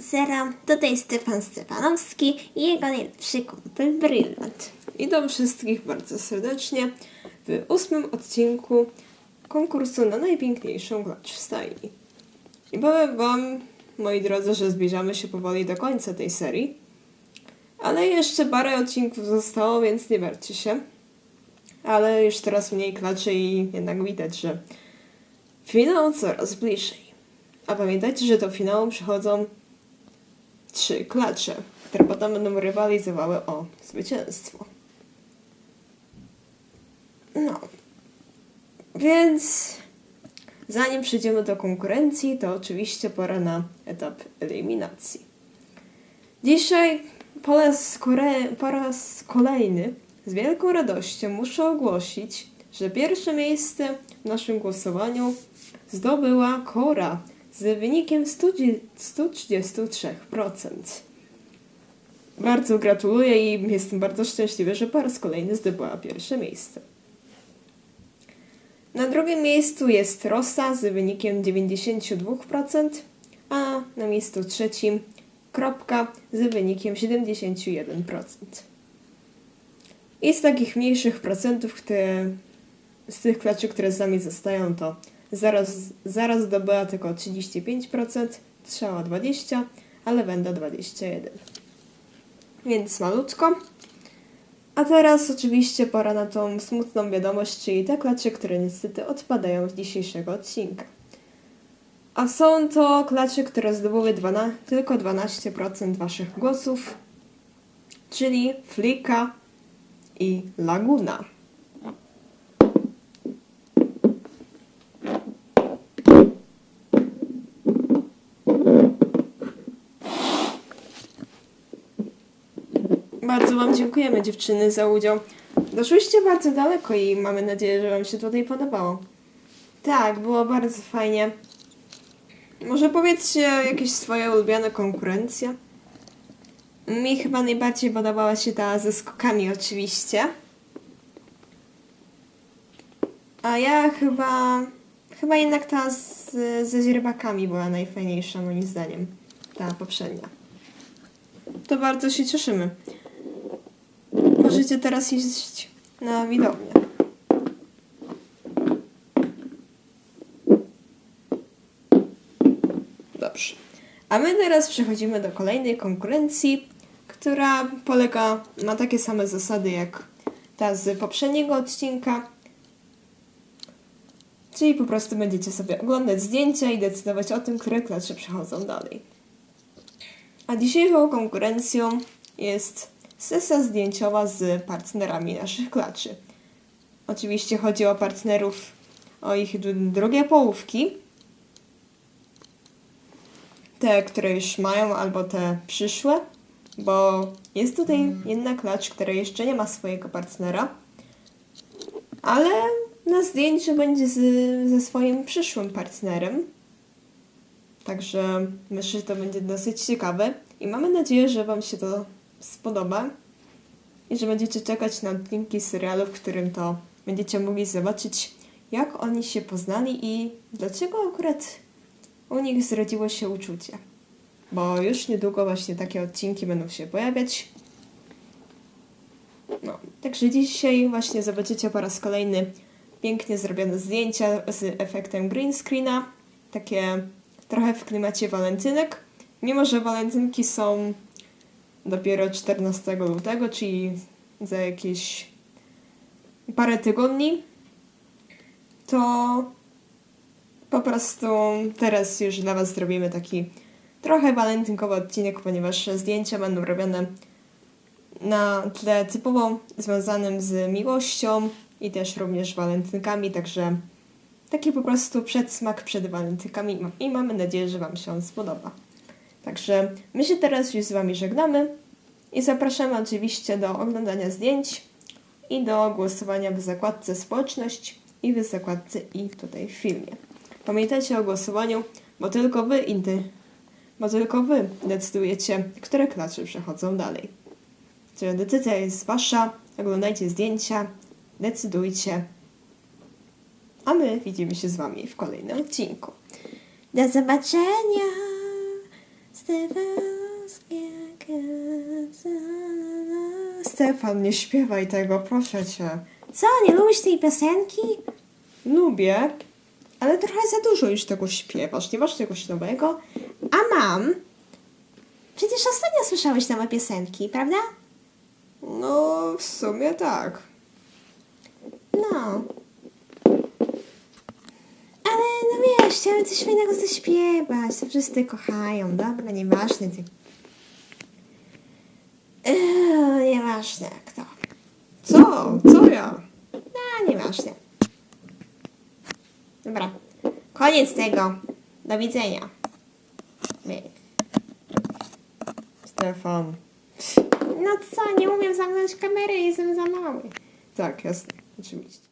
Zera, tutaj Stefan Stefanowski i jego najlepszy kumpel Brylant. Witam wszystkich bardzo serdecznie w ósmym odcinku konkursu na najpiękniejszą klacz w stajni. I powiem Wam, moi drodzy, że zbliżamy się powoli do końca tej serii, ale jeszcze parę odcinków zostało, więc nie martwcie się. Ale już teraz mniej klaczy i jednak widać, że finał coraz bliżej. A pamiętajcie, że do finału przychodzą trzy klacze, które potem będą rywalizowały o zwycięstwo. No. Więc zanim przejdziemy do konkurencji, to oczywiście pora na etap eliminacji. Dzisiaj po raz, po raz kolejny z wielką radością muszę ogłosić, że pierwsze miejsce w naszym głosowaniu zdobyła Kora z wynikiem 100 133%. Bardzo gratuluję i jestem bardzo szczęśliwy, że po raz kolejny zdobyła pierwsze miejsce. Na drugim miejscu jest Rosa z wynikiem 92%, a na miejscu trzecim Kropka z wynikiem 71%. I z takich mniejszych procentów, które z tych klaczy, które z nami zostają, to zaraz, zaraz zdobyła tylko 35%, Strzała 20%, a Lewenda 21%. Więc malutko. A teraz oczywiście pora na tą smutną wiadomość, czyli te klacze, które niestety odpadają z dzisiejszego odcinka. A są to klacze, które zdobyły 12, tylko 12% waszych głosów, czyli Flika i Laguna. Bardzo Wam dziękujemy dziewczyny za udział. Doszłyście bardzo daleko i mamy nadzieję, że Wam się tutaj podobało. Tak, było bardzo fajnie. Może powiedzcie jakieś swoje ulubione konkurencje? Mi chyba najbardziej podobała się ta ze skokami oczywiście. A ja chyba... Chyba jednak ta z, ze źrebakami była najfajniejsza moim zdaniem. Ta poprzednia. To bardzo się cieszymy. Możecie teraz iść na widownię. Dobrze. A my teraz przechodzimy do kolejnej konkurencji, która polega na takie same zasady jak ta z poprzedniego odcinka. Czyli po prostu będziecie sobie oglądać zdjęcia i decydować o tym, które klacze przechodzą dalej. A dzisiejszą konkurencją jest sesja zdjęciowa z partnerami naszych klaczy. Oczywiście chodzi o partnerów, o ich drugie połówki. Te, które już mają, albo te przyszłe, bo jest tutaj jedna klacz, która jeszcze nie ma swojego partnera, ale na zdjęciu będzie z, ze swoim przyszłym partnerem. Także myślę, że to będzie dosyć ciekawe i mamy nadzieję, że Wam się to spodoba i że będziecie czekać na odcinki serialu, w którym to będziecie mogli zobaczyć, jak oni się poznali i dlaczego akurat u nich zrodziło się uczucie. Bo już niedługo właśnie takie odcinki będą się pojawiać. No, także dzisiaj właśnie zobaczycie po raz kolejny pięknie zrobione zdjęcia z efektem green screena. Takie trochę w klimacie walentynek. Mimo, że walentynki są dopiero 14 lutego, czyli za jakieś parę tygodni, to po prostu teraz już dla Was zrobimy taki trochę walentynkowy odcinek, ponieważ zdjęcia będą robione na tle typowo związanym z miłością i też również walentynkami, także taki po prostu przedsmak przed walentynkami i mamy nadzieję, że Wam się on spodoba. Także my się teraz już z Wami żegnamy i zapraszamy oczywiście do oglądania zdjęć i do głosowania w zakładce społeczność i w zakładce i tutaj w filmie. Pamiętajcie o głosowaniu, bo tylko Wy indy, bo tylko Wy decydujecie, które klacze przechodzą dalej. Czyli decyzja jest Wasza, oglądajcie zdjęcia, decydujcie, a my widzimy się z Wami w kolejnym odcinku. Do zobaczenia! Stefan, nie śpiewaj tego, proszę cię. Co, nie lubisz tej piosenki? Lubię, ale trochę za dużo już tego śpiewasz. Nie masz czegoś nowego? A mam. Przecież ostatnio słyszałeś nowe piosenki, prawda? No, w sumie tak. No. Ale no wiesz, chciałem coś fajnego zaśpiewać. To wszyscy kochają. Dobra, nieważne. Ty... Eee, nieważne kto. Co? Co ja? No, nieważne. Dobra. Koniec tego. Do widzenia. Stefan. No co, nie umiem zamknąć kamery, jestem za mały. Tak, jasne. Oczywiście.